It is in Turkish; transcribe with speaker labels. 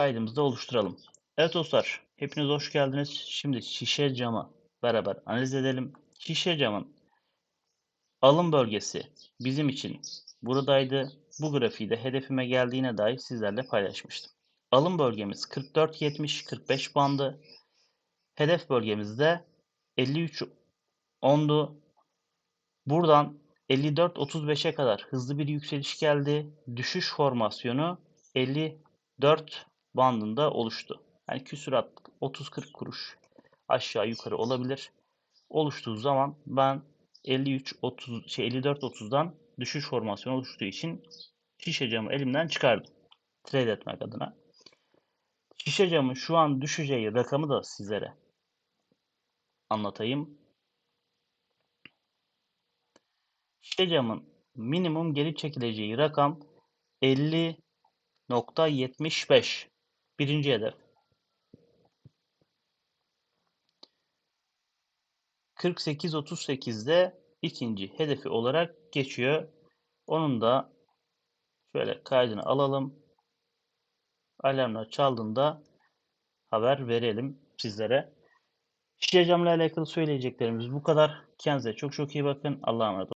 Speaker 1: kaydımızda oluşturalım. Evet dostlar, hepiniz hoş geldiniz. Şimdi şişe camı beraber analiz edelim. Şişe camın alım bölgesi bizim için buradaydı. Bu grafiği de hedefime geldiğine dair sizlerle paylaşmıştım. Alım bölgemiz 44-70-45 bandı. Hedef bölgemizde 53 10'du. Buradan 54-35'e kadar hızlı bir yükseliş geldi. Düşüş formasyonu 54 bandında oluştu. Yani küsurat 30-40 kuruş aşağı yukarı olabilir. Oluştuğu zaman ben 53 30 şey 54 30'dan düşüş formasyonu oluştuğu için şişe camı elimden çıkardım. Trade etmek adına. Şişe camı şu an düşeceği rakamı da sizlere anlatayım. Şişe camın minimum geri çekileceği rakam 50.75. Birinci hedef. 48.38'de ikinci hedefi olarak geçiyor. Onun da şöyle kaydını alalım. Alarmlar çaldığında haber verelim sizlere. Şişe camla alakalı söyleyeceklerimiz bu kadar. Kendinize çok çok iyi bakın. Allah'a emanet olun.